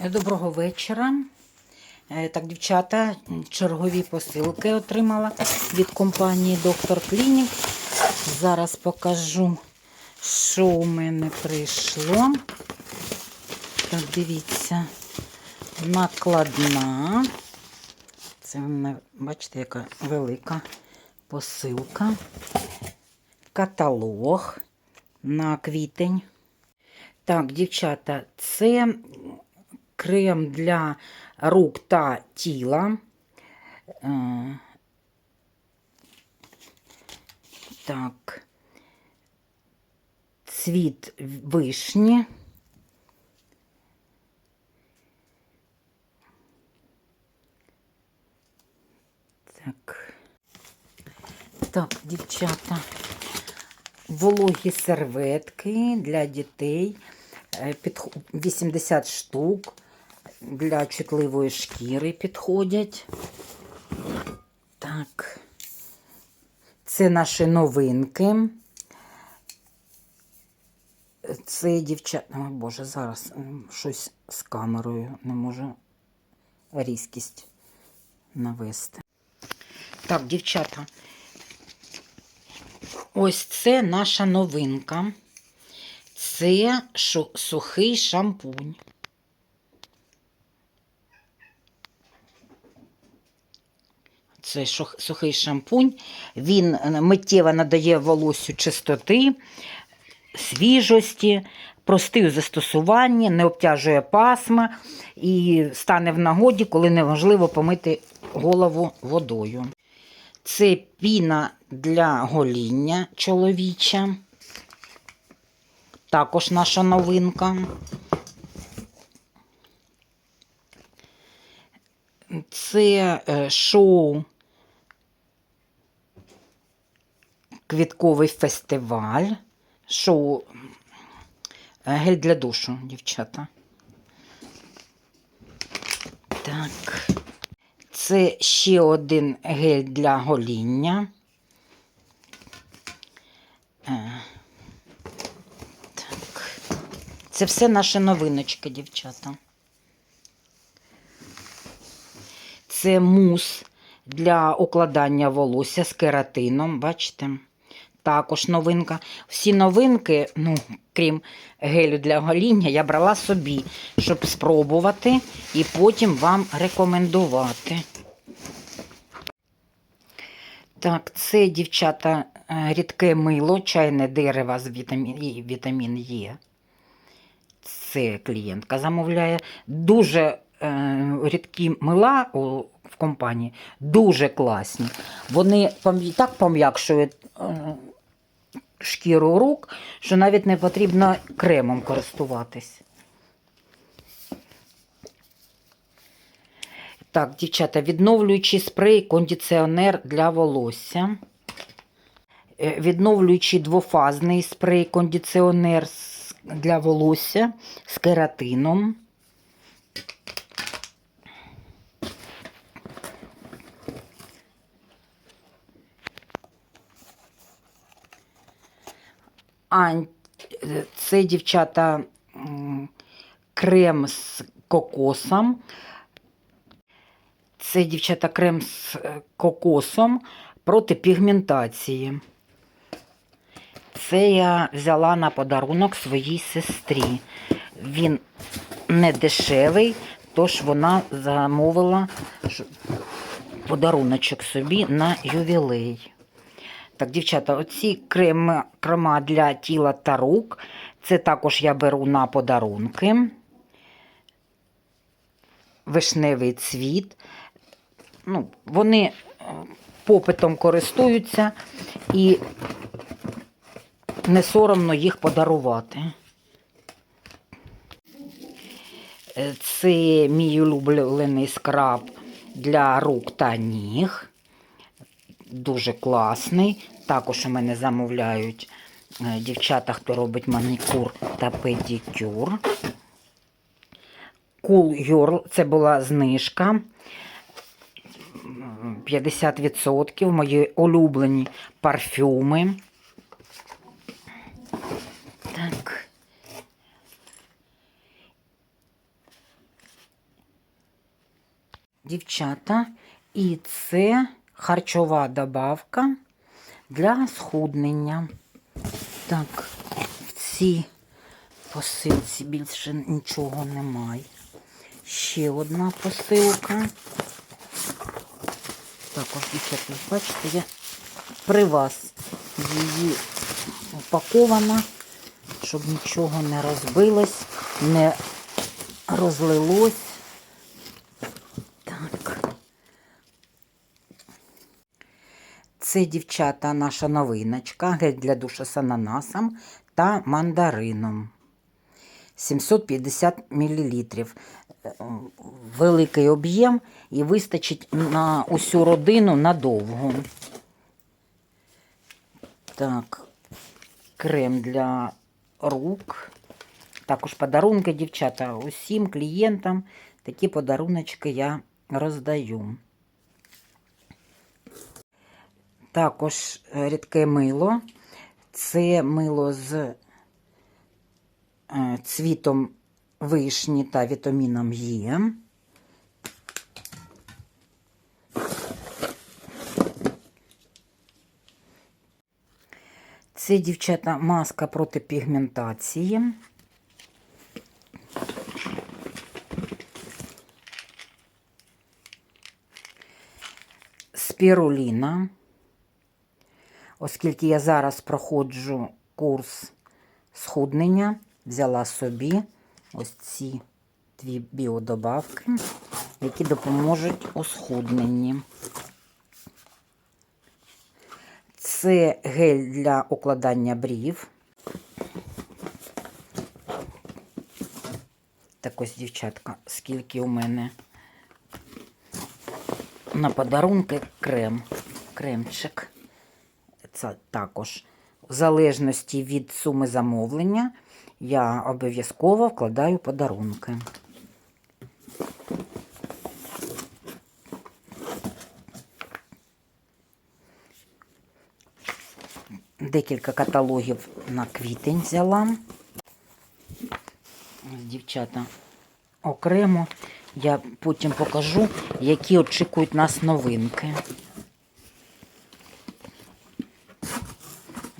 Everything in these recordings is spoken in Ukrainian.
Доброго вечора. Е, Так, дівчата, чергові посилки отримала від компанії Доктор Клінік. Зараз покажу, що у мене прийшло. Так, дивіться, накладна. Це в мене, бачите, яка велика посилка. Каталог на квітень. Так, дівчата, це крем для рук та тіла. Е, Так. Цвіт вишні. Так. Так, дівчата. Вологі серветки для дітей. Е, підх- 80 штук для чутливої шкіри підходять. Так. Це наші новинки. Це дівчата. Ой, Боже, зараз щось з камерою не можу різкість навести. Так, дівчата. Ось це наша новинка. Це сухий шампунь. Це сухий шампунь. Він е, миттєво надає волосю чистоти, свіжості, простий у застосуванні, не обтяжує пасма і стане в нагоді, коли неможливо помити голову водою. Це піна для гоління чоловіча. Також наша новинка. Це е, шоу Квітковий фестиваль. Шоу е, гель для душу, дівчата. Так. Це ще один гель для гоління. Е, Так. Це все наші новиночки, дівчата. Це мус для укладання волосся з кератином, бачите? Також новинка. Всі новинки, ну, крім гелю для гоління, я брала собі, щоб спробувати і потім вам рекомендувати. Так, це, дівчата, е, рідке мило, чайне дерево з вітамін, вітамін Е. Це клієнтка замовляє. Дуже е, рідкі мила у, в компанії, дуже класні. Вони так пом'якшують е, шкіру рук, що навіть не потрібно кремом користуватись. Так, дівчата, відновлюючий спрей, кондиціонер для волосся. Е, Відновлюючий двофазний спрей, кондиціонер для волосся з кератином. Ань, е, це дівчата крем з кокосом. Це дівчата крем з е, кокосом проти пігментації. Це я взяла на подарунок своїй сестрі. Він не дешевий, тож вона замовила подаруночок собі на ювілей. Так, дівчата, оці креми, крема для тіла та рук. Це також я беру на подарунки. Вишневий цвіт. Ну, вони е, попитом користуються і не соромно їх подарувати. Е, Це мій улюблений скраб для рук та ніг. Дуже класний. Також у мене замовляють е, дівчата, хто робить манікюр та педикюр. Cool Girl, це була знижка. 50% мої улюблені парфюми. Так. дівчата, і це харчова добавка для схуднення. Так, в цій посилці більше нічого немає. Ще одна посилка. Також, дівчата, бачите, я при вас її упакована, щоб нічого не розбилось, не розлилось. Так. Це, дівчата, наша новиночка, для душа з ананасом та мандарином. 750 мл. Великий об'єм і вистачить на усю родину надовго. Так, крем для рук. Також подарунки, дівчата, усім клієнтам такі подаруночки я роздаю. Також е, рідке мило. Це мило з е, цвітом вишні та вітаміном Е. Це, дівчата, маска проти пігментації. Спіруліна. Оскільки я зараз проходжу курс схуднення, взяла собі ось ці дві біодобавки, які допоможуть у схудненні. Це гель для укладання брів. Так ось, дівчатка, скільки у мене на подарунки крем. Кремчик. Це також в залежності від суми замовлення я обов'язково вкладаю подарунки. Декілька каталогів на квітень взяла. Дівчата, окремо я потім покажу, які очікують нас новинки.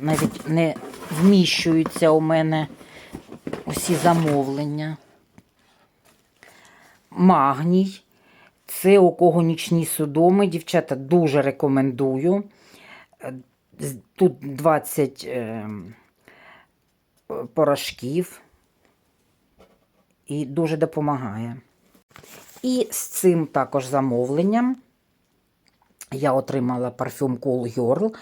Навіть не вміщуються у мене усі замовлення. Магній. Це у кого нічні судоми. Дівчата дуже рекомендую. Тут 20 е, порошків і дуже допомагає. І з цим також замовленням я отримала парфюм Cool Girl.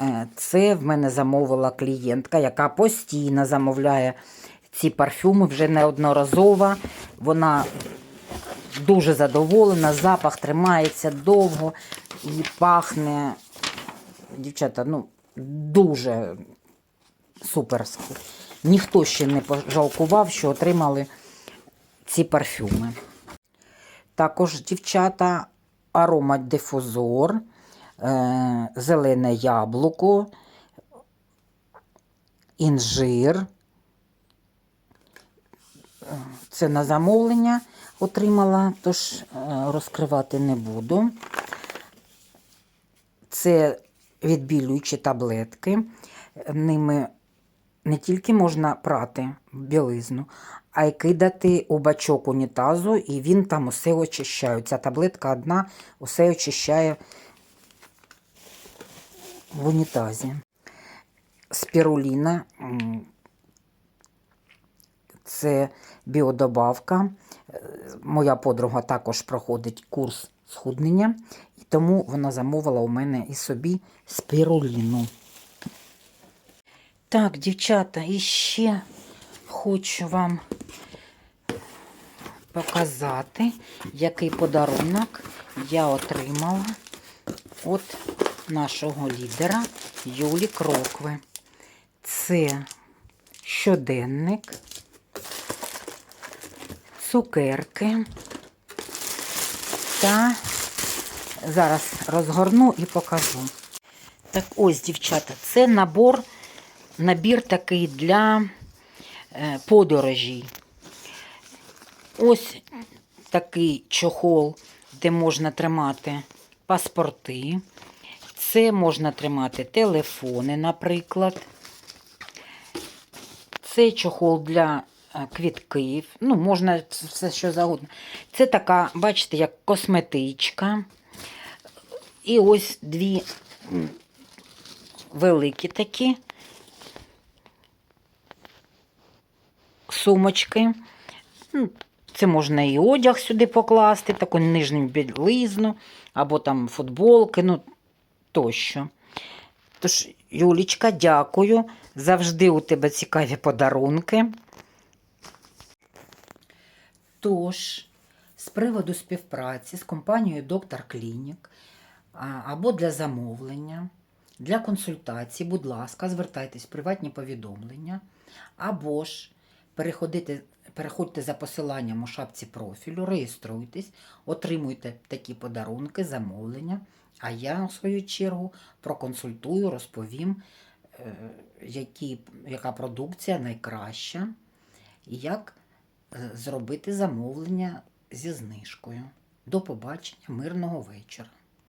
Е, Це в мене замовила клієнтка, яка постійно замовляє ці парфюми вже неодноразово. Вона дуже задоволена, запах тримається довго і пахне. Дівчата, ну, дуже суперсько. Ніхто ще не пожалкував, що отримали ці парфюми. Також, дівчата, аромат-дифузор, е, зелене яблуко, інжир. Е, Це на замовлення отримала, тож е, розкривати не буду. Це відбілюючі таблетки. Ними не тільки можна прати білизну, а й кидати у бачок унітазу, і він там усе очищає. Ця таблетка одна усе очищає в унітазі. Спіруліна це біодобавка. Е, Моя подруга також проходить курс схуднення, і тому вона замовила у мене і собі спіруліну. Так, дівчата, і ще хочу вам показати, який подарунок я отримала від нашого лідера Юлі Крокви. Це щоденник, цукерки та зараз розгорну і покажу. Так ось, дівчата, це набор, набір такий для е, подорожей. Ось такий чохол бачите, можна тримати паспорти. Це можна тримати телефони, наприклад. Це чохол для е, квітків. Ну, можна все що завгодно. Це така, бачите, як косметичка. І ось дві великі такі сумочки. Ну, Це можна і одяг сюди покласти, таку нижню білизну, або там футболки, ну тощо. Тож, Юлічка, дякую. Завжди у тебе цікаві подарунки. Тож, з приводу співпраці з компанією Доктор Клінік або для замовлення, для консультацій, будь ласка, звертайтесь в приватні повідомлення, або ж переходите, переходьте за посиланням у шапці профілю, реєструйтесь, отримуйте такі подарунки, замовлення. А я, в свою чергу, проконсультую, розповім, е, які, яка продукція найкраща і як е, зробити замовлення зі знижкою. До побачення, мирного вечора.